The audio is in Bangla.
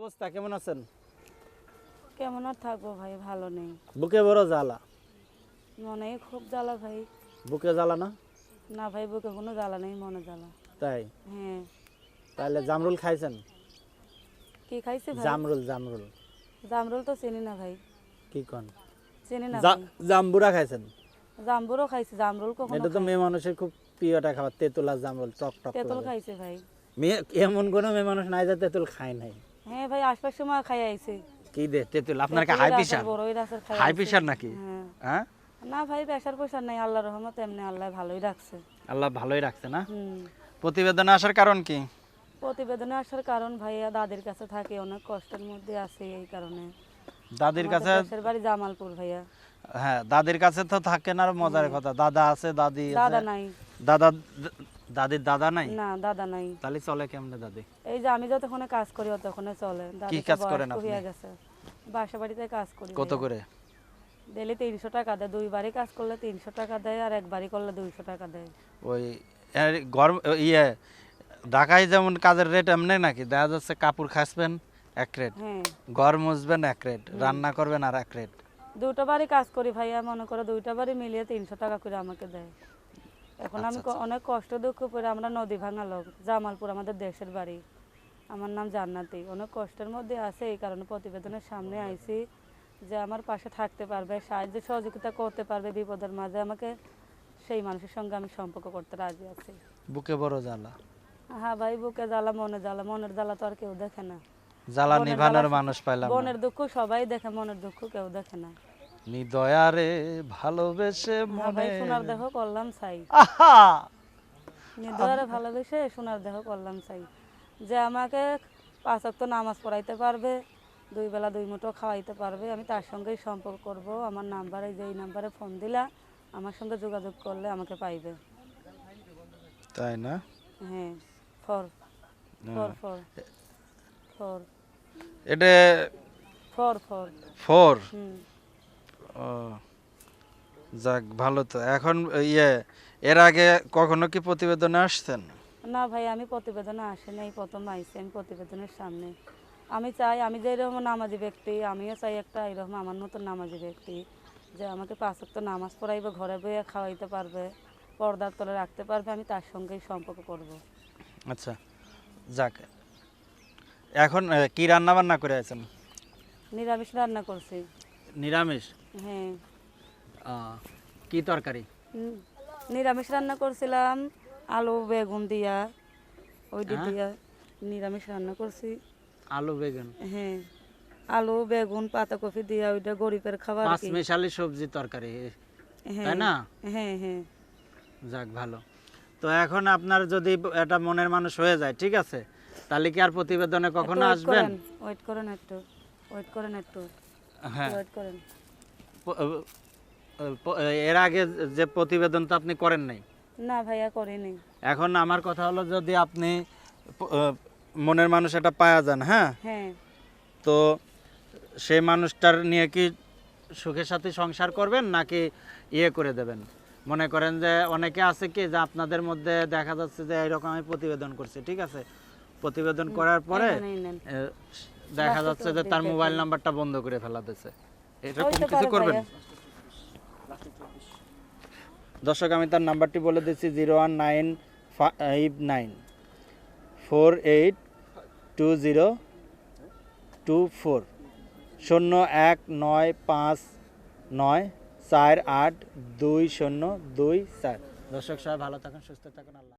অবস্থা কেমন আছেন? কেমন আর থাকব ভাই ভালো নেই। বুকে বড় জ্বালা? মনে খুব জ্বালা ভাই। বুকে জ্বালা না? না ভাই বুকে কোনো জ্বালা নেই মনে জ্বালা। তাই? হ্যাঁ। তাহলে জামরুল খাইছেন? কি খাইছে ভাই? জামরুল জামরুল। জামরুল তো চিনি না ভাই। কি কন? চিনি না জাম্বুরা খাইছেন? জাম্বুরও খাইছে জামরুল কখনো এটা তো মেয়ে মানুষের খুব প্রিয় প্রিয়টা খাবার তেঁতুল আর জামরুল টক টক তেঁতুল খাইছে ভাই। মেয়ে এমন কোনো মেয়ে মানুষ নাই যে তেঁতুল খায় নাই। হ্যাঁ ভাই আশপাশ সময় খাই আইছে। কি দে তেঁতুল আপনার কি হাই আচার, প্রেশার বড়ই রাসের খাই হাই। প্রেশার নাকি? হ্যাঁ। হ্যাঁ? না ভাই প্রেশার পয়সার নেই আল্লাহ রহমত এমনি আল্লাহ ভালোই রাখছে। আল্লাহ ভালোই রাখছে না? প্রতিবেদনে আসার কারণ কি? প্রতিবেদনে আসার কারণ ভাইয়া দাদির কাছে থাকে অনেক কষ্টের মধ্যে আছে এই কারণে। দাদির কাছে বাড়ি জামালপুর ভাইয়া। হ্যাঁ দাদির কাছে তো থাকেন আর মজার কথা। দাদা আছে দাদি দাদা নাই। দাদা দাদির দাদা নাই? না দাদা নাই। তাহলে চলে কেমনে দাদি? এই যে আমি যতক্ষণে কাজ করি ততক্ষণে চলে। দাদি তো কাজ করেন আপনি? গেছে। বাসা বাড়িতে কাজ করি কত করে? ডেলি তিনশো টাকা দেয়। দুইবারই কাজ করলে তিনশো টাকা দেয় আর একবারই করলে দুইশো টাকা দেয়। ওই গরম ইয়ে ঢাকায় যেমন কাজের রেট এমনি নাকি? দেখা যাচ্ছে কাপড় খাসবেন এক রেট হ্যাঁ। ঘর মুছবেন এক রেট রান্না করবেন আর এক রেট দুটো বারই কাজ করি ভাইয়া মনে করো দুইটা বারই মিলিয়ে তিনশো টাকা করে আমাকে দেয়। এখন আমি অনেক কষ্ট দুঃখ করে আমরা নদী ভাঙা লোক জামালপুর আমাদের দেশের বাড়ি। আমার নাম জান্নাতি। অনেক কষ্টের মধ্যে আছে এই কারণে প্রতিবেদনের সামনে আইছি যে আমার পাশে থাকতে পারবে সাহায্য সহযোগিতা করতে পারবে বিপদের মাঝে। আমাকে সেই মানুষের সঙ্গে আমি সম্পর্ক করতে রাজি আছি। বুকে বড় জ্বালা। হ্যাঁ ভাই বুকে জ্বালা মনে জ্বালা। মনের জ্বালা তো আর কেউ দেখে না। জ্বালা নিভানোর মানুষ পাইলাম না। বনের দুঃখ সবাই দেখে মনের দুঃখ কেউ দেখে না। নিদয়ারে ভালোবেসে ভাই মনে সোনার দেহ করলাম চাই আহা! নির্দয়ারে ভালোবেসে সোনার দেহ করলাম চাই যে আমাকে পাঁচ ওয়াক্ত নামাজ পড়াইতে পারবে দুই বেলা দুই মুঠো খাওয়াইতে পারবে আমি তার সঙ্গেই সম্পর্ক করব। আমার নাম্বারে যে এই নাম্বারে ফোন দিলা আমার সঙ্গে যোগাযোগ করলে আমাকে পাইবে। তাই না? হ্যাঁ ফর। For for. ফর। এটা ফর ফর। ফোর? হুম। ও। যাক ভালো তো। এখন ইয়ে এর আগে কখনো কি প্রতিবেদনে আসছেন না ভাই আমি প্রতিবেদনে আসেনি এই প্রথম আইসি আমি প্রতিবেদনের সামনে। আমি চাই আমি যে এরকম নামাজি ব্যক্তি আমিও চাই একটা এরকম আমার মতন নামাজি ব্যক্তি যে আমাকে পাঁচ ওয়াক্ত নামাজ পড়াইবে ঘরে বইয়ে খাওয়াইতে পারবে পর্দার তলে রাখতে পারবে আমি তার সঙ্গেই সম্পর্ক করব। আচ্ছা যাক। এখন কি রান্না বান্না করে আছেন? নিরামিষ রান্না করছি। নিরামিষ? হ্যাঁ। কি তরকারি? নিরামিষ রান্না করছিলাম আলু বেগুন দিয়া ওইটি হ্যাঁ? দিয়া নিরামিষ রান্না করছি। আলু বেগুন? হ্যাঁ। আলু বেগুন পাতাকপি দিয়া ওইটা গরিবের খাবার পাঁচ। মেশালি সবজি তরকারি হ্যাঁ। তাই না? হ্যাঁ হ্যাঁ। যাক ভালো। তো এখন আপনার যদি এটা মনের মানুষ হয়ে যায় ঠিক আছে? তাহলে কি আর প্রতিবেদনে কখনো আসবেন? ওয়েট করেন একটু ওয়েট করেন একটু। হ্যাঁ। করেন। এর আগে যে প্রতিবেদন তো আপনি করেন নাই? না ভাইয়া করিনি। এখন আমার কথা হলো যদি আপনি মনের মানুষ এটা পাওয়া যান হ্যাঁ? হ্যাঁ। তো সেই মানুষটার নিয়ে কি সুখের সাথে সংসার করবেন নাকি ইয়ে করে দেবেন? মনে করেন যে অনেকে আছে কি যে আপনাদের মধ্যে দেখা যাচ্ছে যে এরকম আমি প্রতিবেদন করছি ঠিক আছে? প্রতিবেদন করার পরে দেখা যাচ্ছে যে তার মোবাইল নাম্বারটা বন্ধ করে ফেলা দিয়েছে। এরকম কিছু করবেন? দর্শক আমি তার নাম্বারটি বলে দিচ্ছি zero one nine five nine four eight two zero two four শূন্য এক নয় পাঁচ নয় চার আট দুই শূন্য দুই চার। দর্শক সবাই ভালো থাকুন সুস্থ থাকুন আল্লাহ